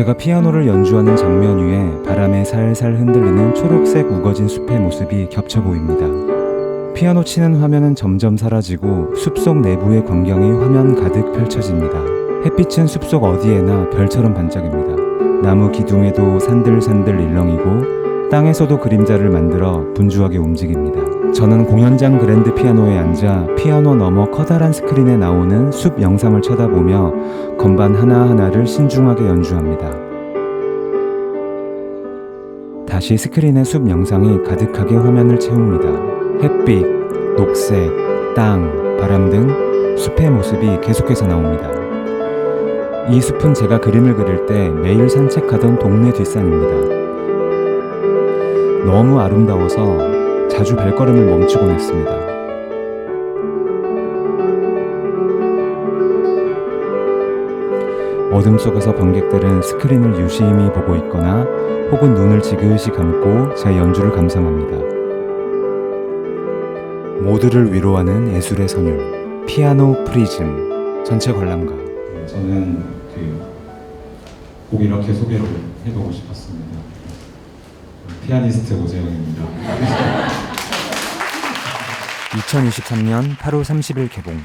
제가 피아노를 연주하는 장면 위에 바람에 살살 흔들리는 초록색 우거진 숲의 모습이 겹쳐 보입니다. 피아노 치는 화면은 점점 사라지고 숲속 내부의 광경이 화면 가득 펼쳐집니다. 햇빛은 숲속 어디에나 별처럼 반짝입니다. 나무 기둥에도 산들산들 일렁이고 땅에서도 그림자를 만들어 분주하게 움직입니다. 저는 공연장 그랜드 피아노에 앉아 피아노 너머 커다란 스크린에 나오는 숲 영상을 쳐다보며 건반 하나하나를 신중하게 연주합니다. 다시 스크린의 숲 영상이 가득하게 화면을 채웁니다. 햇빛, 녹색, 땅, 바람 등 숲의 모습이 계속해서 나옵니다. 이 숲은 제가 그림을 그릴 때 매일 산책하던 동네 뒷산입니다. 너무 아름다워서 자주 발걸음을 멈추곤 했습니다. 어둠 속에서 관객들은 스크린을 유심히 보고 있거나 혹은 눈을 지그시 감고 제 연주를 감상합니다. 모두를 위로하는 예술의 선율, 피아노 프리즘, 전체 관람가. 저는 그꼭 이렇게 소개를 해보고 싶었습니다. 피아니스트 오재영입니다. 2023년 8월 30일 개봉.